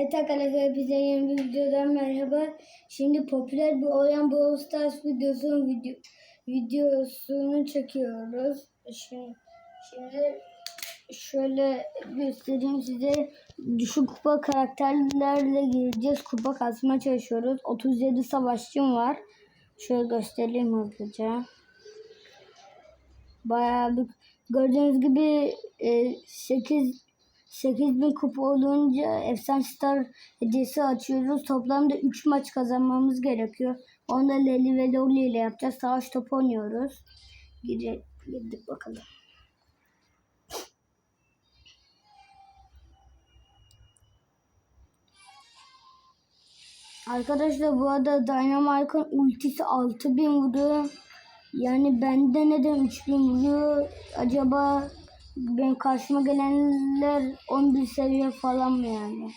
Evet arkadaşlar hepinize yeni bir videodan merhaba. Şimdi popüler bir Oyan Brawl Stars videosunun video, videosunu çekiyoruz. Şimdi, şimdi şöyle göstereyim size. Düşük kupa karakterlerle gireceğiz. Kupa kasmaya çalışıyoruz. 37 savaşçım var. Şöyle göstereyim hızlıca. Bayağı bir gördüğünüz gibi e, 8 8000 kupa olunca Efsane Star hediyesi açıyoruz. Toplamda 3 maç kazanmamız gerekiyor. Onu da Leli ve Loli ile yapacağız. Savaş topu oynuyoruz. Gire, girdik bakalım. Arkadaşlar bu arada Dynamite'ın ultisi 6000 vuruyor. Yani bende neden 3000 vuruyor? Acaba benim karşıma gelenler 11 seviye falan mı yani?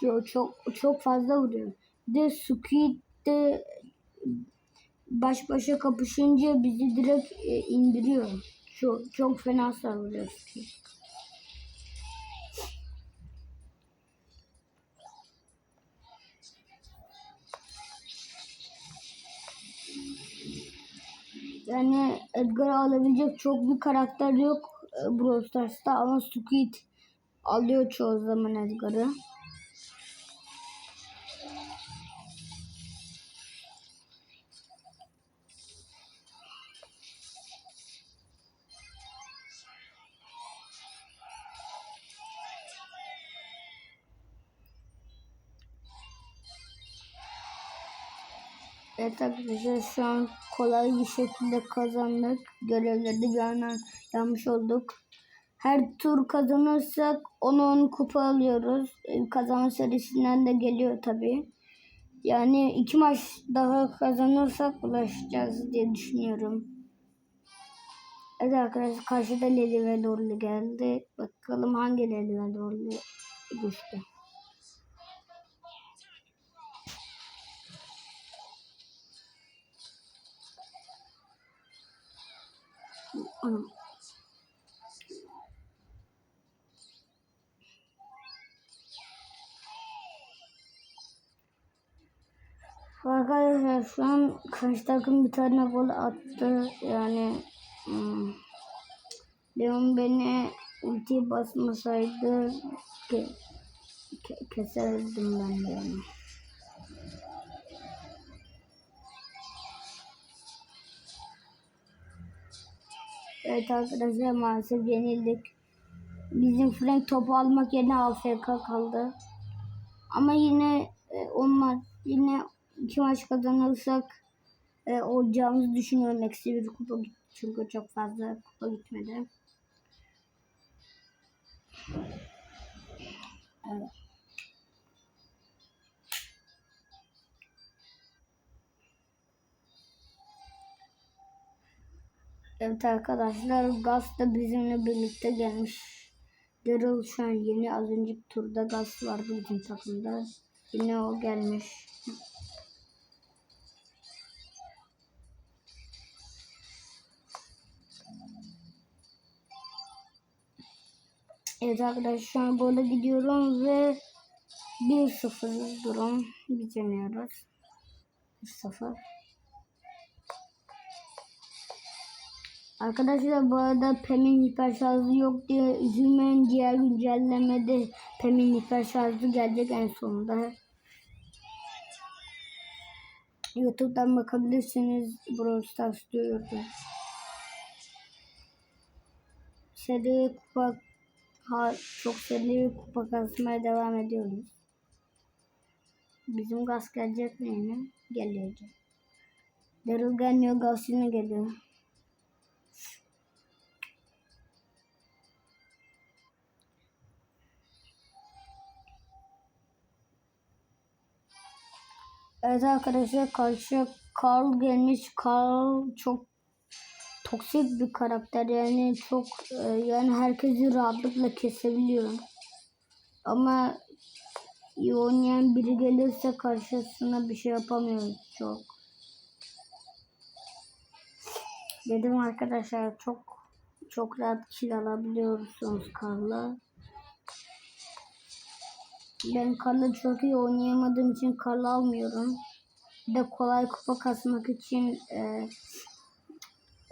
Çok çok, çok fazla vuruyor. De Squid de baş başa kapışınca bizi direkt e, indiriyor. Çok, çok fena savuruyor Squid. Yani Edgar'ı alabilecek çok bir karakter yok Brawl Stars'ta ama Squid alıyor çoğu zaman Edgar'ı. Evet arkadaşlar şu an kolay bir şekilde kazandık. Görevleri bir an yanmış olduk. Her tur kazanırsak 10-10 kupa alıyoruz. E, Kazanma serisinden de geliyor tabi. Yani iki maç daha kazanırsak ulaşacağız diye düşünüyorum. Evet arkadaşlar karşıda Leli ve Lorli geldi. Bakalım hangi Leli ve Lorli güçlü. Anam. Arkadaşlar şu an karşı takım bir tane gol attı. Yani hmm, Leon beni ulti basmasaydı ke, ke, keserdim ben yani. Evet arkadaşlar maalesef yenildik. Bizim Frank topu almak yerine AFK kaldı. Ama yine e, onlar yine iki maç kazanırsak e, olacağımızı düşünüyorum. Eksi bir kupa gitti çünkü çok fazla kupa gitmedi. Evet. Evet arkadaşlar Gaz da bizimle birlikte gelmiş. Daryl şu an yeni az önceki turda Gaz vardı bizim takımda. Yine o gelmiş. Evet arkadaşlar şu an böyle gidiyorum ve 1-0 durum. Biz yeniyoruz. 1-0. Arkadaşlar bu arada Pem'in hiper şarjı yok diye üzülmeyin. Diğer güncellemede Pem'in hiper şarjı gelecek en sonunda. Youtube'dan bakabilirsiniz. Brawl Stars diyordu. Seri kupa ha, çok seri kupa kasmaya devam ediyoruz. Bizim gaz gelecek mi? Geliyor. Daryl gelmiyor, yine geliyor. Evet arkadaşlar karşı Carl gelmiş. Carl çok toksik bir karakter yani çok e, yani herkesi rahatlıkla kesebiliyor. Ama iyi oynayan biri gelirse karşısına bir şey yapamıyoruz çok. Dedim arkadaşlar çok çok rahat kill alabiliyorsunuz Carl'la. Ben karla çok iyi oynayamadığım için karla almıyorum. Bir de kolay kupa kasmak için e,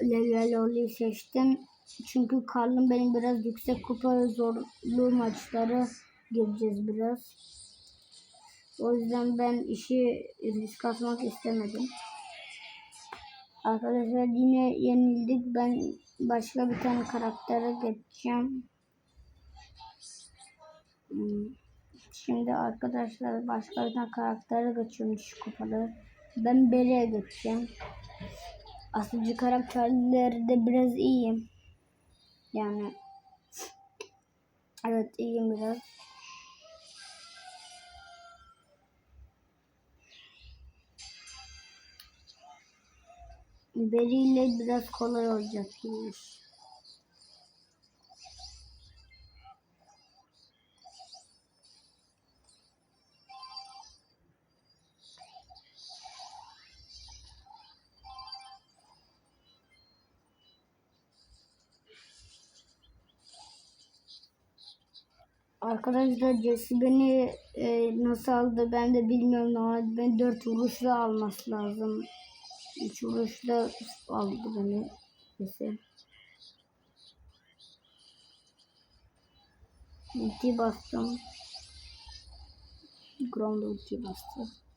Level Lolly'yi seçtim. Çünkü Karl'ın benim biraz yüksek kupa zorlu maçları gireceğiz biraz. O yüzden ben işi risk atmak istemedim. Arkadaşlar yine yenildik. Ben başka bir tane karaktere geçeceğim. Hmm. Şimdi arkadaşlar başka bir karaktere geçiyorum şu kupaları. Ben Beri'ye geçeceğim. Asılcı karakterlerde biraz iyiyim. Yani evet iyiyim biraz. Beri ile biraz kolay olacak gibi. Arkadaşlar Jesse beni e, nasıl aldı ben de bilmiyorum ama ben 4 vuruşla alması lazım. 3 vuruşla aldı beni Jesse. Ulti bastım. Ground ulti bastı.